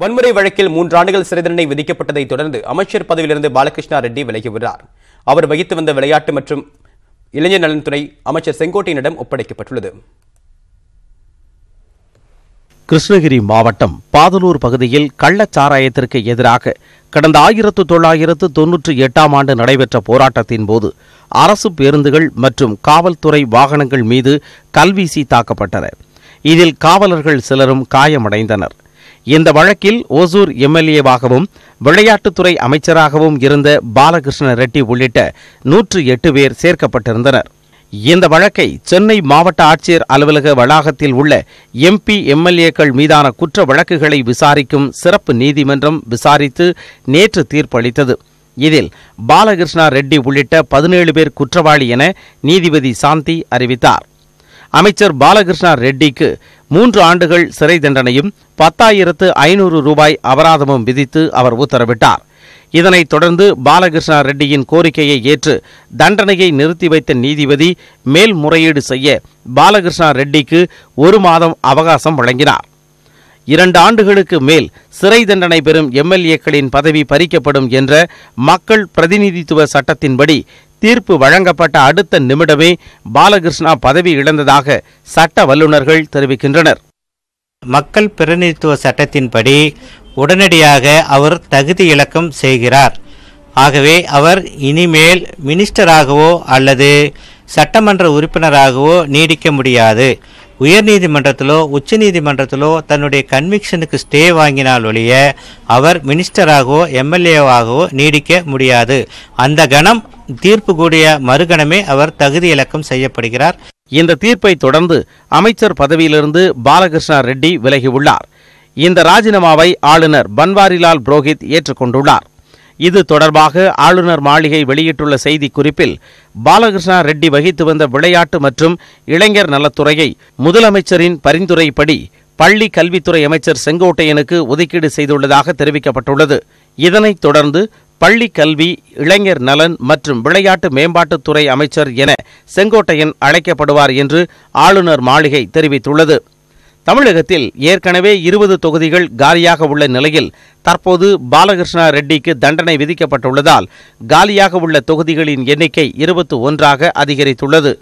வன்முறை வழக்கில் மூன்று ஆண்டுகள் சிறை தண்டனை விதிக்கப்பட்டதை தொடர்ந்து அமைச்சர் பதவியிலிருந்து பாலகிருஷ்ணா ரெட்டி விலகியுள்ளார் அவர் வகித்து வந்த விளையாட்டு மற்றும் இளைஞர் நலன்துறை அமைச்சர் செங்கோட்டையனிடம் ஒப்படைக்கப்பட்டுள்ளது. கிருஷ்ணகிரி மாவட்டம் பாதலூர் பகுதியில் கள்ளச்சாராயத்திற்கு எதிராக கடந்த ஆயிரத்து தொள்ளாயிரத்து தொன்னூற்றி எட்டாம் ஆண்டு நடைபெற்ற போராட்டத்தின் போது அரசு பேருந்துகள் மற்றும் காவல்துறை வாகனங்கள் மீது கல்வீசி தாக்கப்பட்டன இதில் காவலர்கள் சிலரும் காயமடைந்தனர். இந்த வழக்கில் ஓசூர் எம்எல்ஏவாகவும் விளையாட்டுத்துறை அமைச்சராகவும் இருந்த பாலகிருஷ்ண ரெட்டி உள்ளிட்ட நூற்று எட்டு பேர் சேர்க்கப்பட்டிருந்தனர். இந்த வழக்கை சென்னை மாவட்ட ஆட்சியர் அலுவலக வளாகத்தில் உள்ள எம்பி எம்எல்ஏக்கள் மீதான குற்ற வழக்குகளை விசாரிக்கும் சிறப்பு நீதிமன்றம் விசாரித்து நேற்று தீர்ப்பளித்தது. இதில் பாலகிருஷ்ணா ரெட்டி உள்ளிட்ட பதினேழு பேர் குற்றவாளி என நீதிபதி சாந்தி அறிவித்தார். அமைச்சர் பாலகிருஷ்ணா ரெட்டிக்கு மூன்று ஆண்டுகள் சிறை தண்டனையும் பத்தாயிரத்து ஐநூறு ரூபாய் அபராதமும் விதித்து அவர் உத்தரவிட்டார். இதனைத் தொடர்ந்து பாலகிருஷ்ணா ரெட்டியின் கோரிக்கையை ஏற்று தண்டனையை நிறுத்தி வைத்த நீதிபதி மேல்முறையீடு செய்ய பாலகிருஷ்ணா ரெட்டிக்கு ஒரு மாதம் அவகாசம் வழங்கினார். இரண்டு ஆண்டுகளுக்கு மேல் சிறை தண்டனை பெறும் எம்எல்ஏக்களின் பதவி பறிக்கப்படும் என்ற மக்கள் பிரதிநிதித்துவ சட்டத்தின்படி தீர்ப்பு வழங்கப்பட்ட அடுத்த நிமிடமே பாலகிருஷ்ணா பதவி இழந்ததாக சட்ட வல்லுநர்கள் தெரிவிக்கின்றனர். மக்கள் பிரதிநிதித்துவ சட்டத்தின்படி உடனடியாக அவர் தகுதி இலக்கம் செய்கிறார். ஆகவே அவர் இனிமேல் மினிஸ்டராகவோ அல்லது சட்டமன்ற உறுப்பினராகவோ நீடிக்க முடியாது. உயர்நீதிமன்றத்திலோ உச்சநீதிமன்றத்திலோ தன்னுடைய கன்விக்ஷனுக்கு ஸ்டே வாங்கினால் ஒழிய அவர் மினிஸ்டராகவோ எம்எல்ஏவாகவோ நீடிக்க முடியாது. அந்த கணம் தீர்ப்பு கூடிய மறுகணமே அவர் தகுதி இலக்கம் செய்யப்படுகிறார். இந்த தீர்ப்பை தொடர்ந்து அமைச்சர் பதவியிலிருந்து பாலகிருஷ்ணா ரெட்டி விலகியுள்ளார். இந்த ராஜினாமாவை ஆளுநர் பன்வாரிலால் புரோஹித் ஏற்றுக்கொண்டுள்ளார். இது தொடர்பாக ஆளுநர் மாளிகை வெளியிட்டுள்ள செய்திக்குறிப்பில் பாலகிருஷ்ணா ரெட்டி வகித்து வந்த விளையாட்டு மற்றும் இளைஞர் நலத்துறையை முதலமைச்சரின் பரிந்துரைப்படி பள்ளி கல்வித்துறை அமைச்சர் செங்கோட்டையனுக்கு ஒதுக்கீடு செய்துள்ளதாக தெரிவிக்கப்பட்டுள்ளது. இதனைத் தொடர்ந்து பள்ளி கல்வி இளைஞர் நலன் மற்றும் விளையாட்டு மேம்பாட்டுத்துறை அமைச்சர் என செங்கோட்டையன் அழைக்கப்படுவார் என்று ஆளுநர் மாளிகை தெரிவித்துள்ளது. தமிழகத்தில் ஏற்கனவே இருபது தொகுதிகள் காலியாக உள்ள நிலையில் தற்போது பாலகிருஷ்ணா ரெட்டிக்கு தண்டனை விதிக்கப்பட்டுள்ளதால் காலியாக உள்ள தொகுதிகளின் எண்ணிக்கை இருபத்து ஒன்றாக அதிகரித்துள்ளது.